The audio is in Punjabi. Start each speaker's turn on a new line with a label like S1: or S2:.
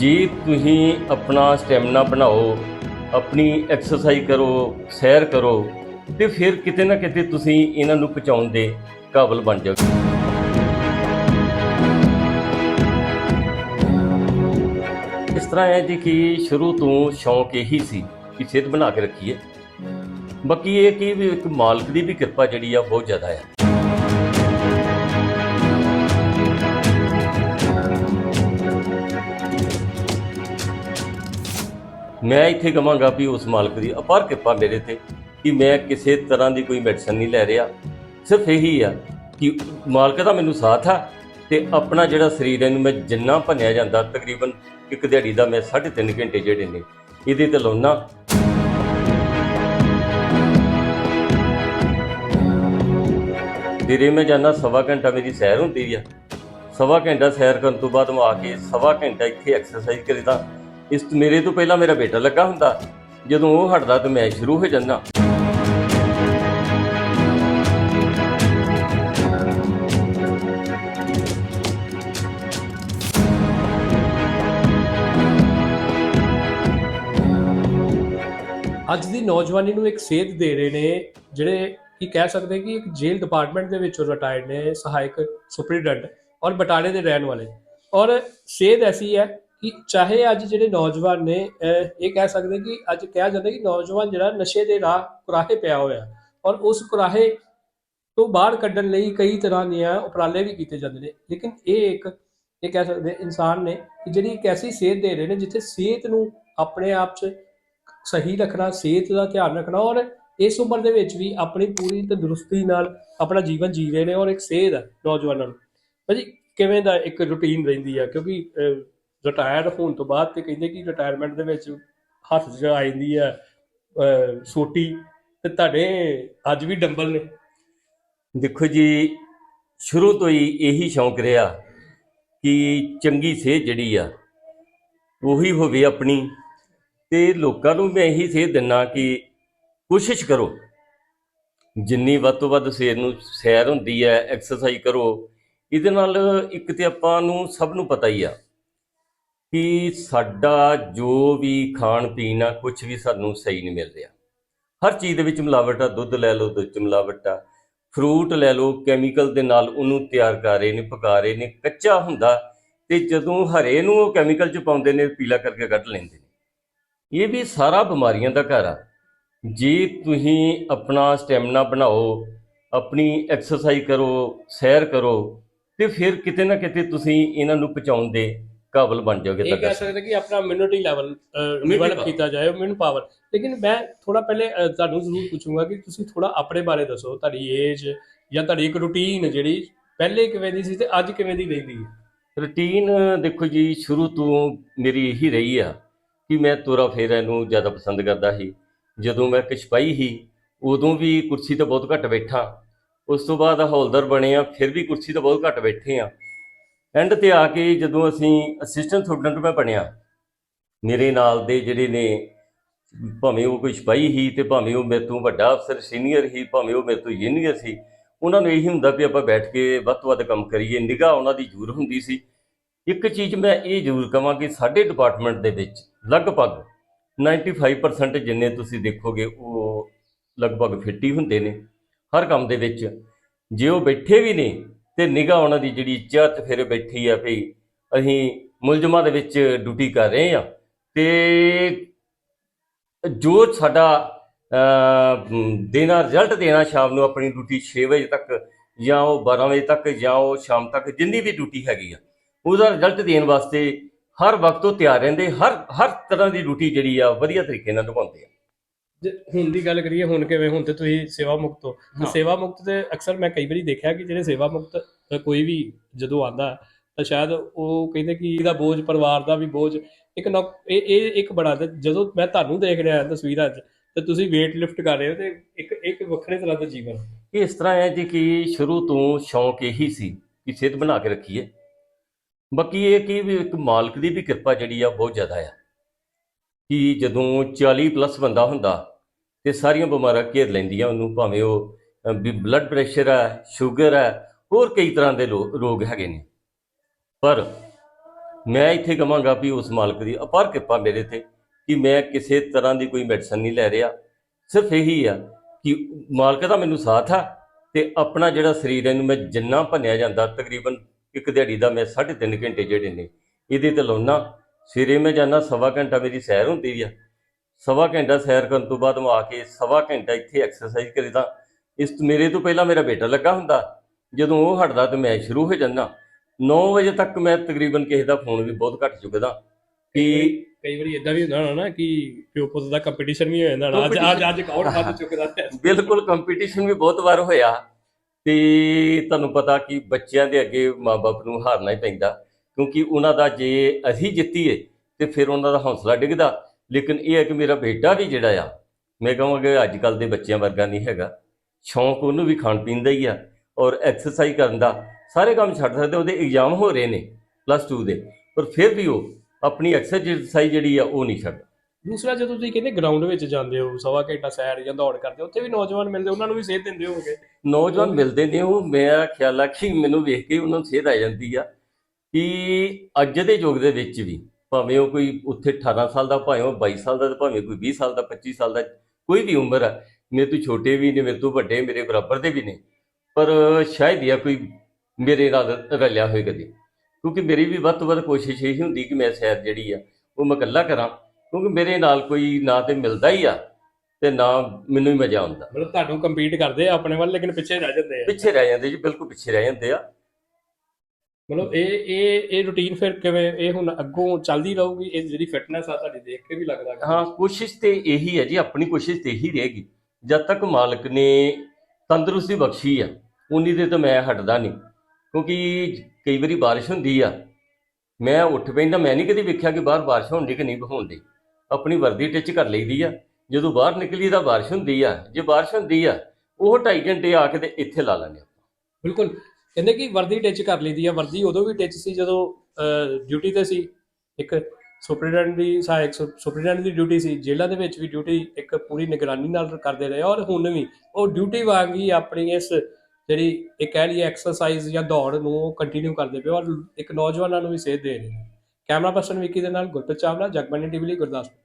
S1: ਜੇ ਤੁਸੀਂ ਆਪਣਾ ਸਟੈਮਿਨਾ ਬਣਾਓ, ਆਪਣੀ ਐਕਸਰਸਾਈਜ਼ ਕਰੋ, ਸੈਰ ਕਰੋ ਤੇ ਫਿਰ ਕਿਤੇ ਨਾ ਕਿਤੇ ਤੁਸੀਂ ਇਹਨਾਂ ਨੂੰ ਪਹੁੰਚਾਉਣ ਦੇ ਕਾਬਲ ਬਣ ਜਾਓਗੇ ਇਸ ਤਰ੍ਹਾਂ ਹੈ ਜੀ ਕਿ ਸ਼ੁਰੂ ਤੋਂ ਸ਼ੌਂਕ ਇਹੀ ਸੀ ਕਿ ਸਿਹਤ ਬਣਾ ਕੇ ਰੱਖੀਏ। ਬਾਕੀ ਇਹ ਕਿ ਵੀ ਇੱਕ ਮਾਲਕ ਦੀ ਵੀ ਕਿਰਪਾ ਜਿਹੜੀ ਆ, ਬਹੁਤ ਜ਼ਿਆਦਾ ਹੈ ਮੈਂ ਇੱਥੇ ਕਹਾਂਗਾ ਵੀ ਉਸ ਮਾਲਕ ਦੀ ਅਪਾਰ ਕਿਰਪਾ ਮੇਰੇ ਤੇ ਕਿ ਮੈਂ ਕਿਸੇ ਤਰ੍ਹਾਂ ਦੀ ਕੋਈ ਮੈਡੀਸਨ ਨਹੀਂ ਲੈ ਰਿਹਾ। ਸਿਰਫ ਇਹੀ ਆ ਕਿ ਮਾਲਕ ਦਾ ਮੈਨੂੰ ਸਾਥ ਆ ਤੇ ਆਪਣਾ ਜਿਹੜਾ ਸਰੀਰ ਇਹਨੂੰ ਮੈਂ ਜਿੰਨਾ ਭੰਨਿਆ ਜਾਂਦਾ, ਤਕਰੀਬਨ ਇੱਕ ਦਿਹਾੜੀ ਦਾ ਮੈਂ 3.5 ਘੰਟੇ ਜਿਹੜੇ ਨੇ, ਇਹਦੇ ਤੇ ਲਾਉਣਾ ਦਿਰੇ ਮੈਂ ਜਾਂਦਾ ਸਵਾ ਘੰਟਾ ਮੇਰੀ ਸੈਰ ਹੁੰਦੀ ਆ। ਸਵਾ ਘੰਟਾ ਸੈਰ ਕਰਨ ਤੋਂ ਬਾਅਦ ਮੈਂ ਆ ਕੇ ਸਵਾ ਘੰਟਾ ਇੱਥੇ ਐਕਸਰਸਾਈਜ਼ ਕਰੀਦਾ। ਇਸ ਤੋਂ ਮੇਰੇ ਤੋਂ ਪਹਿਲਾਂ ਮੇਰਾ ਬੇਟਾ ਲੱਗਾ ਹੁੰਦਾ, ਜਦੋਂ ਉਹ ਹਟਦਾ ਤਾਂ ਮੈਂ ਸ਼ੁਰੂ ਹੋ ਜਾਂਦਾ।
S2: ਅੱਜ ਦੀ ਨੌਜਵਾਨੀ ਨੂੰ ਇੱਕ ਸੇਧ ਦੇ ਰਹੇ ਨੇ, ਜਿਹੜੇ ਕਿ ਕਹਿ ਸਕਦੇ ਕਿ ਇੱਕ ਜੇਲ੍ਹ ਡਿਪਾਰਟਮੈਂਟ ਦੇ ਵਿੱਚੋਂ ਰਿਟਾਇਰਡ ਨੇ, ਸਹਾਇਕ ਸੁਪਰੀਡੈਂਟ ਔਰ ਬਟਾਲੇ ਦੇ ਰਹਿਣ ਵਾਲੇ। ਔਰ ਸੇਧ ਐਸੀ ਹੈ ਕਿ ਚਾਹੇ ਅੱਜ ਜਿਹੜੇ ਨੌਜਵਾਨ ਨੇ ਅਹ, ਇਹ ਕਹਿ ਸਕਦੇ ਕਿ ਅੱਜ ਕਿਹਾ ਜਾਂਦਾ ਕਿ ਨੌਜਵਾਨ ਜਿਹੜਾ ਨਸ਼ੇ ਦੇ ਰਾਹ ਕੁਰਾਹੇ ਪਿਆ ਹੋਇਆ ਔਰ ਉਸ ਕੁਰਾਹੇ ਤੋਂ ਬਾਹਰ ਕੱਢਣ ਲਈ ਕਈ ਤਰ੍ਹਾਂ ਦੀਆਂ ਉਪਰਾਲੇ ਵੀ ਕੀਤੇ ਜਾਂਦੇ ਨੇ। ਲੇਕਿਨ ਇਹ ਇੱਕ ਇਹ ਕਹਿ ਸਕਦੇ ਇਨਸਾਨ ਨੇ ਕਿ ਜਿਹੜੀ ਇੱਕ ਐਸੀ ਸਿਹਤ ਦੇ ਰਹੇ ਨੇ ਜਿੱਥੇ ਸਿਹਤ ਨੂੰ ਆਪਣੇ ਆਪ 'ਚ ਸਹੀ ਰੱਖਣਾ ਸਿਹਤ ਦਾ ਧਿਆਨ ਰੱਖਣਾ ਔਰ ਇਸ ਉਮਰ ਦੇ ਵਿੱਚ ਵੀ ਆਪਣੀ ਪੂਰੀ ਤੰਦਰੁਸਤੀ ਨਾਲ ਆਪਣਾ ਜੀਵਨ ਜੀ ਰਹੇ ਨੇ ਔਰ ਇੱਕ ਸਿਹਤ ਹੈ ਨੌਜਵਾਨਾਂ ਨੂੰ। ਭਾਜੀ ਕਿਵੇਂ ਦਾ ਇੱਕ ਰੁਟੀਨ ਰਹਿੰਦੀ ਆ ਕਿਉਂਕਿ ਰਿਟਾਇਰ ਹੋਣ ਤੋਂ ਬਾਅਦ ਤੇ ਕਹਿੰਦੇ ਕਿ ਰਿਟਾਇਰਮੈਂਟ ਦੇ ਵਿੱਚ ਹੱਥ 'ਚ ਆ ਜਾਂਦੀ ਆ ਸੋਟੀ ਤੇ ਤੁਹਾਡੇ ਅੱਜ ਵੀ ਡੰਬਲ ਨੇ।
S1: ਦੇਖੋ ਜੀ, ਸ਼ੁਰੂ ਤੋਂ ਹੀ ਇਹੀ ਸ਼ੌਂਕ ਰਿਹਾ ਕਿ ਚੰਗੀ ਸਿਹਤ ਜਿਹੜੀ ਆ, ਉਹੀ ਹੋਵੇ ਆਪਣੀ। ਤੇ ਲੋਕਾਂ ਨੂੰ ਮੈਂ ਇਹੀ ਸੇਧ ਦਿੰਨਾ ਕਿ ਕੋਸ਼ਿਸ਼ ਕਰੋ। ਜਿੰਨੀ ਵੱਧ ਤੋਂ ਵੱਧ ਸਵੇਰ ਨੂੰ ਸੈਰ ਹੁੰਦੀ ਹੈ ਐਕਸਰਸਾਈਜ਼ ਕਰੋ, ਇਹਦੇ ਨਾਲ ਇੱਕ ਤੇ ਆਪਾਂ ਨੂੰ ਸਭ ਨੂੰ ਪਤਾ ਹੀ ਆ। ਕਿ ਸਾਡਾ ਜੋ ਵੀ ਖਾਣ ਪੀਣ ਆ ਕੁਝ ਵੀ ਸਾਨੂੰ ਸਹੀ ਨਹੀਂ ਮਿਲ ਰਿਹਾ। ਹਰ ਚੀਜ਼ ਦੇ ਵਿੱਚ ਮਿਲਾਵਟ ਆ, ਦੁੱਧ ਲੈ ਲਓ, ਦੁੱਧ ਚ ਮਿਲਾਵਟ ਆ। ਫਰੂਟ ਲੈ ਲਓ, ਕੈਮੀਕਲ ਦੇ ਨਾਲ ਉਹਨੂੰ ਤਿਆਰ ਕਰ ਰਹੇ ਨੇ, ਪਕਾ ਰਹੇ ਨੇ, ਕੱਚਾ ਹੁੰਦਾ ਤੇ ਜਦੋਂ ਹਰੇ ਨੂੰ ਉਹ ਕੈਮੀਕਲ ਚ ਪਾਉਂਦੇ ਨੇ, ਪੀਲਾ ਕਰਕੇ ਕੱਢ ਲੈਂਦੇ ਨੇ। ਇਹ ਵੀ ਸਾਰਾ ਬਿਮਾਰੀਆਂ ਦਾ ਘਰ ਆ। ਜੇ ਤੁਸੀਂ ਆਪਣਾ ਸਟੈਮਿਨਾ ਬਣਾਓ, ਆਪਣੀ ਐਕਸਰਸਾਈਜ਼ ਕਰੋ, ਸੈਰ ਕਰੋ, ਤੇ ਫਿਰ ਕਿਤੇ ਨਾ ਕਿਤੇ ਤੁਸੀਂ ਇਹਨਾਂ ਨੂੰ ਪਹੁੰਚਾਉਣ ਦੇ ਕਾਬਲ ਬਣ ਜਾਓਗੇ
S2: ਇਹ ਕਹਿ ਸਕਦੇ ਕਿ ਆਪਣਾ ਇਮਿਊਨਿਟੀ ਲੈਵਲ ਡਿਵੈਲਪ। ਕੀਤਾ ਜਾਏ ਇਮਿਊਨ ਪਾਵਰ ਲੇਕਿਨ ਮੈਂ ਥੋੜਾ ਪਹਿਲੇ ਤੁਹਾਨੂੰ ਜ਼ਰੂਰ ਪੁੱਛੂੰਗਾ ਕਿ ਤੁਸੀਂ ਥੋੜਾ ਆਪਣੇ ਬਾਰੇ ਦੱਸੋ ਤੁਹਾਡੀ ਏਜ ਜਾਂ ਤੁਹਾਡੀ ਇੱਕ ਰੁਟੀਨ ਜਿਹੜੀ ਪਹਿਲੇ ਕਿਵੇਂ ਦੀ ਸੀ ਤੇ ਅੱਜ ਕਿਵੇਂ ਦੀ ਰਹਿੰਦੀ ਹੈ?
S1: ਰੁਟੀਨ ਦੇਖੋ ਜੀ ਸ਼ੁਰੂ ਤੋਂ ਮੇਰੀ ਇਹੀ ਰਹੀ ਆ ਕਿ ਮੈਂ ਤੁਰਾ ਫੇਰਾ ਨੂੰ ਜ਼ਿਆਦਾ ਪਸੰਦ ਕਰਦਾ ਸੀ। ਜਦੋਂ ਮੈਂ ਇੱਕ ਸਿਪਾਹੀ ਸੀ ਉਦੋਂ ਵੀ ਕੁਰਸੀ ਤੇ ਬਹੁਤ ਘੱਟ ਬੈਠਾ। ਉਸ ਤੋਂ ਬਾਅਦ ਹੌਲਦਾਰ ਬਣੇ ਆ ਫਿਰ ਵੀ ਕੁਰਸੀ ਤੇ ਬਹੁਤ ਘੱਟ ਬੈਠੇ ਆ। ਐਂਡ ਤੇ ਆ ਕੇ ਜਦੋਂ ਅਸੀਂ ਅਸਿਸਟੈਂਟ ਸਟੂਡੈਂਟ ਮੈਂ ਬਣਿਆ, ਮੇਰੇ ਨਾਲ ਦੇ ਜਿਹੜੇ ਨੇ, ਭਾਵੇਂ ਉਹ ਕੋਈ ਸਿਪਾਹੀ ਸੀ ਤੇ ਭਾਵੇਂ ਉਹ ਮੇਰੇ ਤੋਂ ਵੱਡਾ ਅਫਸਰ ਸੀਨੀਅਰ ਸੀ, ਭਾਵੇਂ ਉਹ ਮੇਰੇ ਤੋਂ ਜੂਨੀਅਰ ਸੀ, ਉਹਨਾਂ ਨੂੰ ਇਹੀ ਹੁੰਦਾ ਵੀ ਆਪਾਂ ਬੈਠ ਕੇ ਵੱਧ ਤੋਂ ਵੱਧ ਕੰਮ ਕਰੀਏ, ਨਿਗਾਹ ਉਹਨਾਂ ਦੀ ਜ਼ਰੂਰ ਹੁੰਦੀ ਸੀ। ਇੱਕ ਚੀਜ਼ ਮੈਂ ਇਹ ਜ਼ਰੂਰ ਕਹਾਂ ਕਿ ਸਾਡੇ ਡਿਪਾਰਟਮੈਂਟ ਦੇ ਵਿੱਚ ਲਗਭਗ 95% ਜਿੰਨੇ ਤੁਸੀਂ ਦੇਖੋਗੇ, ਉਹ ਲਗਭਗ ਫਿੱਟ ਹੀ ਹੁੰਦੇ ਨੇ। ਹਰ ਕੰਮ ਦੇ ਵਿੱਚ ਜੇ ਉਹ ਬੈਠੇ ਵੀ ਨੇ ਤੇ ਨਿਗਾਹ ਉਹਨਾਂ ਦੀ ਜਿਹੜੀ ਚਾਹਤ ਫਿਰ ਬੈਠੀ ਆ ਭਈ ਅਸੀਂ ਮੁਲਜ਼ਮਾਂ ਦੇ ਵਿੱਚ ਡਿਊਟੀ ਕਰ ਰਹੇ ਆ ਤੇ ਜੋ ਸਾਡਾ ਦੇਣਾ ਰਿਜ਼ਲਟ ਦੇਣਾ ਸ਼ਾਮ ਨੂੰ ਆਪਣੀ ਡਿਊਟੀ 6 ਵਜੇ ਤੱਕ ਜਾਂ ਉਹ 12 ਵਜੇ ਤੱਕ ਜਾਂ ਉਹ ਸ਼ਾਮ ਤੱਕ ਜਿੰਨੀ ਵੀ ਡਿਊਟੀ ਹੈਗੀ ਆ, ਉਹਦਾ ਰਿਜ਼ਲਟ ਦੇਣ ਵਾਸਤੇ ਹਰ ਵਕਤ ਉਹ ਤਿਆਰ ਰਹਿੰਦੇ, ਹਰ ਹਰ ਤਰ੍ਹਾਂ ਦੀ ਡਿਊਟੀ ਜਿਹੜੀ ਆ ਵਧੀਆ ਤਰੀਕੇ ਨਾਲ ਨਿਭਾਉਂਦੇ ਆ।
S2: ਜੇ ਹੁਣ ਦੀ ਗੱਲ ਕਰੀਏ ਹੁਣ ਕਿਵੇਂ? ਹੁਣ ਤੇ ਤੁਸੀਂ ਸੇਵਾ ਮੁਕਤ ਹੋ। ਤੇ। ਸੇਵਾ ਮੁਕਤ ਤੇ ਅਕਸਰ ਮੈਂ ਕਈ ਵਾਰੀ ਦੇਖਿਆ ਕਿ ਜਿਹੜੇ ਸੇਵਾ ਮੁਕਤ ਕੋਈ ਵੀ ਜਦੋਂ ਆਂਦਾ ਤਾਂ ਸ਼ਾਇਦ ਉਹ ਕਹਿੰਦੇ ਕਿ ਇਹਦਾ ਬੋਝ ਪਰਿਵਾਰ ਦਾ ਵੀ ਬੋਝ ਇੱਕ ਇਹ ਇਹ ਇੱਕ ਬੜਾ ਜਦੋਂ ਮੈਂ ਤੁਹਾਨੂੰ ਦੇਖ ਰਿਹਾ ਤਸਵੀਰਾਂ 'ਚ ਤੇ ਤੁਸੀਂ weight ਲਿਫਟ ਕਰ ਰਹੇ ਹੋ ਤੇ ਇੱਕ ਇੱਕ ਵੱਖਰੇ ਤਰ੍ਹਾਂ ਦਾ ਜੀਵਨ।
S1: ਇਹ ਇਸ ਤਰ੍ਹਾਂ ਹੈ ਜੀ ਕਿ ਸ਼ੁਰੂ ਤੋਂ ਸ਼ੌਂਕ ਇਹੀ ਸੀ ਕਿ ਸਿਹਤ ਬਣਾ ਕੇ ਰੱਖੀਏ। ਬਾਕੀ ਇਹ ਕਿ ਵੀ ਇੱਕ ਮਾਲਕ ਦੀ ਵੀ ਕਿਰਪਾ ਜਿਹੜੀ ਆ ਬਹੁਤ ਜ਼ਿਆਦਾ ਆ। ਕਿ ਜਦੋਂ 40 ਪਲੱਸ ਬੰਦਾ ਹੁੰਦਾ ਤੇ ਸਾਰੀਆਂ ਬਿਮਾਰੀਆਂ ਘੇਰ ਲੈਂਦੀਆਂ ਉਹਨੂੰ, ਭਾਵੇਂ ਉਹ ਵੀ ਬਲੱਡ ਪ੍ਰੈਸ਼ਰ ਹੈ ਸ਼ੂਗਰ ਹੈ ਹੋਰ ਕਈ ਤਰ੍ਹਾਂ ਦੇ ਲੋ- ਰੋਗ ਹੈਗੇ ਨੇ। ਪਰ ਮੈਂ ਇੱਥੇ ਕਹਾਂਗਾ ਵੀ ਉਸ ਮਾਲਕ ਦੀ ਅਪਾਰ ਕਿਰਪਾ ਮੇਰੇ ਤੇ ਕਿ ਮੈਂ ਕਿਸੇ ਤਰ੍ਹਾਂ ਦੀ ਕੋਈ ਮੈਡੀਸਨ ਨਹੀਂ ਲੈ ਰਿਹਾ। ਸਿਰਫ ਇਹੀ ਆ ਕਿ ਮਾਲਕ ਦਾ ਮੈਨੂੰ ਸਾਥ ਆ ਤੇ ਆਪਣਾ ਜਿਹੜਾ ਸਰੀਰ ਇਹਨੂੰ ਮੈਂ ਜਿੰਨਾ ਭੰਨਿਆ ਜਾਂਦਾ, ਤਕਰੀਬਨ ਇੱਕ ਦਿਹਾੜੀ ਦਾ ਮੈਂ 3.5 ਘੰਟੇ ਜਿਹੜੇ ਨੇ, ਇਹਦੇ ਤੇ ਲਾਉਣਾ ਸਵੇਰੇ ਮੈਂ ਜਾਂਦਾ ਸਵਾ ਘੰਟਾ ਮੇਰੀ ਸੈਰ ਹੁੰਦੀ ਆ ਸਵਾ ਘੰਟਾ ਸੈਰ ਕਰਨ ਤੋਂ ਬਾਅਦ ਮੈਂ ਆ ਕੇ ਸਵਾ ਘੰਟਾ ਇੱਥੇ ਐਕਸਰਸਾਈਜ਼ ਕਰੀਦਾ ਇਸ ਮੇਰੇ ਤੋਂ ਪਹਿਲਾਂ ਮੇਰਾ ਬੇਟਾ ਲੱਗਾ ਹੁੰਦਾ। ਜਦੋਂ ਉਹ ਹਟਦਾ ਤੇ ਮੈਂ ਸ਼ੁਰੂ ਹੋ ਜਾਂਦਾ। 9 ਵਜੇ ਤੱਕ ਮੈਂ ਤਕਰੀਬਨ ਕਿਸੇ ਦਾ ਫੋਨ ਵੀ ਬਹੁਤ ਘੱਟ ਚੁੱਕਦਾ। ਕਿ
S2: ਕਈ ਵਾਰੀ ਇਦਾਂ ਵੀ ਹੁੰਦਾ ਹੋਣਾ ਕਿ ਪਿਓ ਪੁੱਤ ਦਾ ਕੰਪੀਟੀਸ਼ਨ ਵੀ ਹੋ ਜਾਂਦਾ ਅੱਜ ਅੱਜ ਅੱਜ ਕੌਣ ਵੱਧ ਚੁੱਕਦਾ
S1: ਬਿਲਕੁਲ ਕੰਪੀਟੀਸ਼ਨ ਵੀ ਬਹੁਤ ਵਾਰ ਹੋਇਆ। ਤੇ ਤੁਹਾਨੂੰ ਪਤਾ ਕਿ ਬੱਚਿਆਂ ਦੇ ਅੱਗੇ ਮਾਪੇ ਨੂੰ ਹਾਰਨਾ ਹੀ ਪੈਂਦਾ। ਕਿਉਂਕਿ ਉਹਨਾਂ ਦਾ ਜੇ ਅਸੀਂ ਜਿੱਤੀਏ ਤੇ ਫਿਰ ਉਹਨਾਂ ਦਾ ਹੌਸਲਾ ਡਿੱਗਦਾ। ਲੇਕਿਨ ਇਹ ਹੈ ਕਿ ਮੇਰਾ ਬੇਟਾ ਵੀ ਜਿਹੜਾ ਆ ਮੈਂ ਕਹਾਂਗਾ ਅੱਜ ਕੱਲ ਦੇ ਬੱਚਿਆਂ ਵਰਗਾ ਨਹੀਂ ਹੈਗਾ। ਸ਼ੌਂਕ ਉਹਨੂੰ ਵੀ ਖਾਣ ਪੀਣ ਦਾ ਹੀ ਆ ਔਰ ਐਕਸਰਸਾਈਜ਼ ਕਰਨ ਦਾ। ਸਾਰੇ ਕੰਮ ਛੱਡ ਸਕਦੇ ਉਹਦੇ ਐਗਜ਼ਾਮ ਹੋ ਰਹੇ ਨੇ ਪਲੱਸ 2 ਦੇ। ਪਰ ਫਿਰ ਵੀ ਉਹ ਆਪਣੀ ਐਕਸਰਸਾਈਜ਼ ਜਿਹੜੀ ਆ ਉਹ ਨਹੀਂ ਛੱਡਦਾ।
S2: ਦੂਸਰਾ ਜਦੋਂ ਤੁਸੀਂ ਕਹਿੰਦੇ ਗਰਾਊਂਡ ਵਿੱਚ ਜਾਂਦੇ ਹੋ ਸਵਾ ਘੰਟਾ ਸੈਰ ਜਾਂ ਦੌੜ ਕਰਦੇ ਹੋ ਉੱਥੇ ਵੀ ਨੌਜਵਾਨ ਮਿਲਦੇ ਉਹਨਾਂ ਨੂੰ ਵੀ ਸੇਧ ਦਿੰਦੇ ਹੋਵੋਗੇ?
S1: ਨੌਜਵਾਨ ਮਿਲਦੇ ਨੇ ਉਹ। ਮੇਰਾ ਖਿਆਲ ਆ ਕਿ ਮੈਨੂੰ ਵੇਖ ਕੇ ਉਹਨਾਂ ਨੂੰ ਸੇਧ ਆ ਜਾਂਦੀ ਆ ਕਿ ਅੱਜ ਦੇ ਯੁੱਗ ਦੇ ਵਿੱਚ ਵੀ ਭਾਵੇਂ ਉਹ ਕੋਈ ਉੱਥੇ 18 ਸਾਲ ਦਾ ਭਾਵੇਂ ਉਹ 22 ਸਾਲ ਦਾ ਤੇ ਭਾਵੇਂ ਕੋਈ 20 ਸਾਲ ਦਾ 25 ਸਾਲ ਦਾ ਕੋਈ ਵੀ ਉਮਰ ਆ ਮੇਰੇ ਤੋਂ ਛੋਟੇ ਵੀ ਨੇ ਮੇਰੇ ਤੋਂ ਵੱਡੇ ਮੇਰੇ ਬਰਾਬਰ ਦੇ ਵੀ ਨੇ ਪਰ ਸ਼ਾਇਦ ਹੀ ਆ ਕੋਈ ਮੇਰੇ ਨਾਲ ਰਲਿਆ ਹੋਏ ਕਦੇ। ਕਿਉਂਕਿ ਮੇਰੀ ਵੀ ਵੱਧ ਤੋਂ ਵੱਧ ਕੋਸ਼ਿਸ਼ ਇਹੀ ਹੁੰਦੀ ਕਿ ਮੈਂ ਸੈਰ ਜਿਹੜੀ ਆ ਉਹ ਮੈਂ ਇਕੱਲਾ ਕਰਾਂ ਕਿਉਂਕਿ ਮੇਰੇ ਨਾਲ ਕੋਈ ਨਾ ਤੇ ਮਿਲਦਾ ਹੀ ਆ ਤੇ ਨਾ ਮੈਨੂੰ ਹੀ ਮਜ਼ਾ ਆਉਂਦਾ।
S2: ਮਤਲਬ ਤੁਹਾਨੂੰ ਕੰਪੀਟ ਕਰਦੇ ਆ ਆਪਣੇ ਵੱਲ ਲੇਕਿਨ ਪਿੱਛੇ ਰਹਿ ਜਾਂਦੇ ਆ।
S1: ਪਿੱਛੇ ਰਹਿ ਜਾਂਦੇ ਜੀ ਬਿਲਕੁਲ ਪਿੱਛੇ ਰਹਿ ਜਾਂਦੇ ਆ।
S2: ਮਤਲਬ ਇਹ ਇਹ ਇਹ ਰੁਟੀਨ ਫਿਰ ਕਿਵੇਂ ਇਹ ਹੁਣ ਅੱਗੋਂ ਚੱਲਦੀ ਰਹੂਗੀ ਇਹ ਜਿਹੜੀ ਫਿਟਨੈਸ ਆ ਤੁਹਾਡੀ ਦੇਖ ਕੇ ਵੀ ਲੱਗਦਾ
S1: ਹਾਂ ਕੋਸ਼ਿਸ਼ ਤੇ ਇਹੀ ਹੈ ਜੀ ਆਪਣੀ ਕੋਸ਼ਿਸ਼ ਤੇ ਇਹੀ ਰਹੇਗੀ। ਜਦ ਤੱਕ ਮਾਲਕ ਨੇ ਤੰਦਰੁਸਤੀ ਬਖਸ਼ੀ ਆ ਉਨੀ ਦੇ ਤਾਂ ਮੈਂ ਹਟਦਾ ਨਹੀਂ। ਕਿਉਂਕਿ ਕਈ ਵਾਰੀ ਬਾਰਿਸ਼ ਹੁੰਦੀ ਆ ਮੈਂ ਉੱਠ ਪੈਂਦਾ ਮੈਂ ਨਹੀਂ ਕਦੀ ਵੇਖਿਆ ਕਿ ਬਾਹਰ ਬਾਰਿਸ਼ ਹੋਣ ਕਿ ਨਹੀਂ ਹੋਣ ਆਪਣੀ ਵਰਦੀ ਟਿਚ ਕਰ ਲਈਦੀ ਆ ਜਦੋਂ ਬਾਹਰ ਨਿਕਲੀ ਤਾਂ ਬਾਰਿਸ਼ ਹੁੰਦੀ ਆ ਜੇ ਬਾਰਿਸ਼ ਹੁੰਦੀ ਆ ਉਹ 2.5 ਘੰਟੇ ਆ ਕੇ ਤੇ ਇੱਥੇ ਲਾ ਲੈਂਦੇ
S2: ਬਿਲਕੁਲ। ਕਹਿੰਦੇ ਕਿ ਵਰਦੀ ਟਿਚ ਕਰ ਲਈਦੀ ਆ, ਵਰਦੀ ਉਦੋਂ ਵੀ ਟਿਚ ਸੀ ਜਦੋਂ ਡਿਊਟੀ ਤੇ ਸੀ। ਇੱਕ ਸੁਪਰੀਡੈਂਟ ਦੀ ਸਹਾਇਕ ਸੁਪਰੀਡੈਂਟ ਦੀ ਡਿਊਟੀ ਸੀ। ਜੇਲ੍ਹਾਂ ਦੇ ਵਿੱਚ ਵੀ ਡਿਊਟੀ ਇੱਕ ਪੂਰੀ ਨਿਗਰਾਨੀ ਨਾਲ ਕਰਦੇ ਰਹੇ ਔਰ ਹੁਣ ਵੀ ਉਹ ਡਿਊਟੀ ਵਾਂਗ ਹੀ ਆਪਣੀ ਇਸ ਜਿਹੜੀ ਇਹ ਕਹਿ ਲਈਏ ਐਕਸਰਸਾਈਜ਼ ਜਾਂ ਦੌੜ ਨੂੰ ਕੰਟੀਨਿਊ ਕਰਦੇ ਪਏ ਔਰ ਇੱਕ ਨੌਜਵਾਨਾਂ ਨੂੰ ਵੀ ਸੇਧ ਦੇ ਰਹੇ ਨੇ। ਕੈਮਰਾ ਪਰਸਨ ਵਿੱਕੀ ਦੇ ਨਾਲ ਗੁਰਪ੍ਰੀਤ ਚਾਵਲਾ ਜਗਬਾਨੀ ਟੀਵੀ ਲਈ ਗੁਰਦਾਸਪੁਰ।